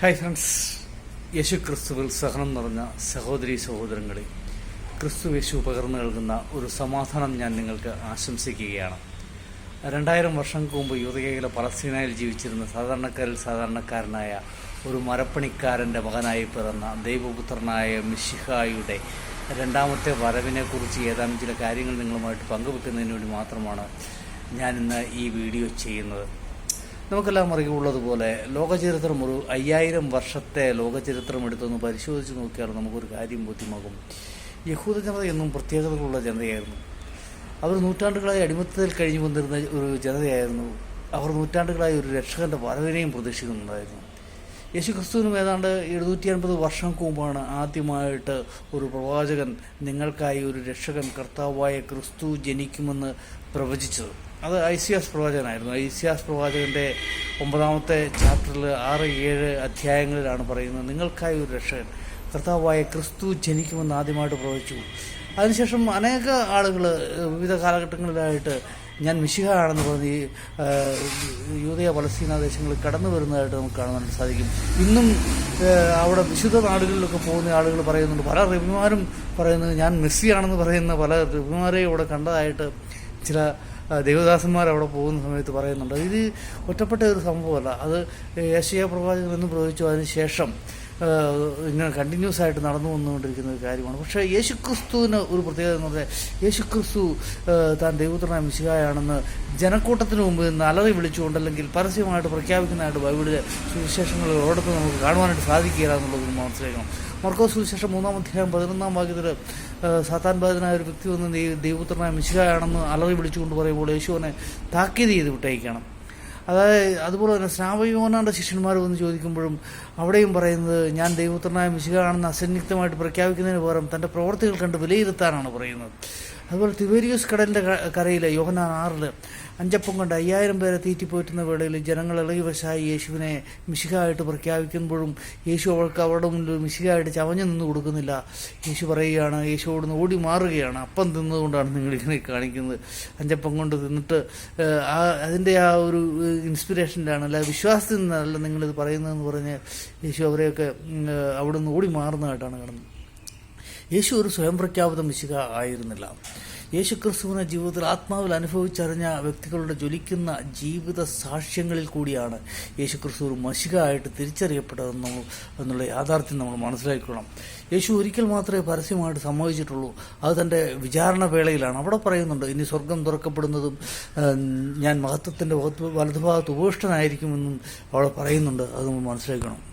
Hi friends യേശു ക്രിസ്തുവിൽ സഹനം നിറഞ്ഞ സഹോദരി സഹോദരങ്ങളെ ക്രിസ്തു യേശു പകർന്നു നൽകുന്ന ഒരു സമാധാനം ഞാൻ നിങ്ങൾക്ക് ആശംസിക്കുകയാണ്. രണ്ടായിരം വർഷങ്ങൾക്ക് മുമ്പ് യുവതകയിലെ പലസ്തീനയിൽ ജീവിച്ചിരുന്ന സാധാരണക്കാരിൽ സാധാരണക്കാരനായ ഒരു മരപ്പണിക്കാരന്റെ മകനായി പിറന്ന ദൈവപുത്രനായ മിഷിഹായുടെ രണ്ടാമത്തെ വരവിനെക്കുറിച്ച് ഏതാനും ചില കാര്യങ്ങൾ നിങ്ങളുമായിട്ട് പങ്കുവെക്കുന്നതിന് വേണ്ടി മാത്രമാണ് ഞാനിന്ന് ഈ വീഡിയോ ചെയ്യുന്നത്. നമുക്കെല്ലാം അറിവുള്ളതുപോലെ ലോകചരിത്രം ഒരു അയ്യായിരം വർഷത്തെ ലോകചരിത്രം എടുത്തൊന്ന് പരിശോധിച്ച് നോക്കിയാൽ നമുക്കൊരു കാര്യം ബോധ്യമാകും. യഹൂദ ജനത എന്നും പ്രത്യേകതകളുള്ള ജനതയായിരുന്നു. അവർ നൂറ്റാണ്ടുകളായി അടിമത്തത്തിൽ കഴിഞ്ഞു വന്നിരുന്ന ഒരു ജനതയായിരുന്നു. അവർ നൂറ്റാണ്ടുകളായി ഒരു രക്ഷകന്റെ വരവിനെയും പ്രതീക്ഷിക്കുന്നുണ്ടായിരുന്നു. യേശു ക്രിസ്തുവിനും ഏതാണ്ട് എഴുന്നൂറ്റി അൻപത് വർഷങ്ങൾക്ക് മുമ്പാണ് ആദ്യമായിട്ട് ഒരു പ്രവാചകൻ നിങ്ങൾക്കായി ഒരു രക്ഷകൻ കർത്താവായ ക്രിസ്തു ജനിക്കുമെന്ന് പ്രവചിച്ചത്. അത് ഐസിയാസ് പ്രവാചകനായിരുന്നു. ഐസിയാസ് പ്രവാചകന്റെ ഒമ്പതാമത്തെ ചാപ്റ്ററിൽ ആറ് ഏഴ് അധ്യായങ്ങളിലാണ് പറയുന്നത് നിങ്ങൾക്കായി ഒരു രക്ഷകൻ കർത്താവായ ക്രിസ്തു ജനിക്കുമെന്ന് ആദ്യമായിട്ട് പ്രവചിച്ചു. അതിനുശേഷം അനേക ആളുകൾ വിവിധ കാലഘട്ടങ്ങളിലായിട്ട് ഞാൻ മിശിഹാണെന്ന് പറഞ്ഞ് ഈ യൂതയ പലസ്തീന ദേശങ്ങളിൽ കടന്നു വരുന്നതായിട്ട് നമുക്ക് കാണാൻ സാധിക്കും. ഇന്നും അവിടെ വിശുദ്ധ നാടുകളിലൊക്കെ പോകുന്ന ആളുകൾ പറയുന്നുണ്ട്. പല റബിമാരും പറയുന്നത് ഞാൻ മെസ്സിയാണെന്ന് പറയുന്ന പല റബിമാരെയും ഇവിടെ കണ്ടതായിട്ട് ചില ദേവദാസന്മാർ അവിടെ പോകുന്ന സമയത്ത് പറയുന്നുണ്ട്. ഇത് ഒറ്റപ്പെട്ട ഒരു സംഭവമല്ല. അത് ഏഷ്യ പ്രവാചകൻ എന്ന് പ്രവചിച്ചു. അതിന് ശേഷം ഇങ്ങനെ കണ്ടിന്യൂസ് ആയിട്ട് നടന്നു വന്നുകൊണ്ടിരിക്കുന്ന ഒരു കാര്യമാണ്. പക്ഷേ യേശുക്രിസ്തുവിന് ഒരു പ്രത്യേകത എന്ന് പറഞ്ഞാൽ യേശുക്രിസ്തു താൻ ദൈവത്തിനായ മിശിഹായാണെന്ന് ജനക്കൂട്ടത്തിന് മുമ്പ് നിന്ന് അലറി വിളിച്ചുകൊണ്ട് അല്ലെങ്കിൽ പരസ്യമായിട്ട് പ്രഖ്യാപിക്കുന്നതായിട്ട് ബൈബിളിലെ സുവിശേഷങ്ങൾ ഒരിടത്ത് നമുക്ക് കാണുവാനായിട്ട് സാധിക്കുകയില്ല എന്നുള്ളത് മനസ്സിലാക്കണം. മർക്കോസ് സുവിശേഷം മൂന്നാം അധ്യായം പതിനൊന്നാം വാക്യത്തിൽ സാത്താൻ ബാധിതനായ ഒരു വ്യക്തി വന്ന് ദൈവ- ദൈവപുത്രനായ മിശിഹായാണെന്ന് അലറി വിളിച്ചുകൊണ്ട് പറയുമ്പോൾ യേശുവിനെ താക്കീത് ചെയ്ത് വിട്ടയക്കണം അതായത് അതുപോലെ തന്നെ സ്നാപയോനാന്റെ ശിഷ്യന്മാർ വന്ന് ചോദിക്കുമ്പോഴും അവിടെയും പറയുന്നത് ഞാൻ ദൈവപുത്രനായ മിശികാണെന്ന് അസന്നിഗ്ധമായിട്ട് പ്രഖ്യാപിക്കുന്നതിന് പകരം തന്റെ പ്രവർത്തികൾ കണ്ട് വിലയിരുത്താനാണ് പറയുന്നത്. അതുപോലെ തിബേരിയസ് കടലിന്റെ കരയിൽ യോഹനാൻ ആറിൽ അഞ്ചപ്പം കൊണ്ട് അയ്യായിരം പേരെ തീറ്റിപ്പോറ്റുന്ന വേളയിൽ ജനങ്ങൾ ഇളകി വശായി യേശുവിനെ മിശികായിട്ട് പ്രഖ്യാപിക്കുമ്പോഴും യേശു അവൾക്ക് അവരുടെ മുന്നിൽ മിശികായിട്ട് ചവഞ്ഞു നിന്ന് കൊടുക്കുന്നില്ല. യേശു പറയുകയാണ് യേശു അവിടുന്ന് ഓടി മാറുകയാണ്. അപ്പം തിന്നതുകൊണ്ടാണ് നിങ്ങൾ ഇങ്ങനെ കാണിക്കുന്നത്. അഞ്ചപ്പം കൊണ്ട് തിന്നിട്ട് ആ അതിന്റെ ആ ഒരു ഇൻസ്പിറേഷനിലാണ് അല്ല വിശ്വാസത്തിൽ നിന്നല്ല നിങ്ങളിത് പറയുന്നതെന്ന് പറഞ്ഞ് യേശു അവരെയൊക്കെ അവിടുന്ന് ഓടി മാറുന്നതായിട്ടാണ് കാണുന്നത്. യേശു ഒരു സ്വയം പ്രഖ്യാപിത മിശിക ആയിരുന്നില്ല. യേശു ക്രിസ്തുവിനെ ജീവിതത്തിൽ ആത്മാവിൽ അനുഭവിച്ചറിഞ്ഞ വ്യക്തികളുടെ ജ്വലിക്കുന്ന ജീവിത സാക്ഷ്യങ്ങളിൽ കൂടിയാണ് യേശു ക്രിസ്തു ഒരു മഷിക ആയിട്ട് തിരിച്ചറിയപ്പെട്ടതെന്ന് എന്നുള്ള യാഥാർത്ഥ്യം നമ്മൾ മനസ്സിലാക്കണം യേശു ഒരിക്കൽ മാത്രമേ പരസ്യമായിട്ട് സംഭവിച്ചിട്ടുള്ളൂ അത് തന്റെ വിചാരണ വേളയിലാണ്. അവിടെ പറയുന്നുണ്ട് ഇനി സ്വർഗം തുറക്കപ്പെടുന്നതും ഞാൻ മഹത്വത്തിന്റെ വലതുഭാഗത്ത് ഉപേഷ്ടനായിരിക്കുമെന്നും അവിടെ പറയുന്നുണ്ട്. അത് നമ്മൾ മനസ്സിലാക്കണം.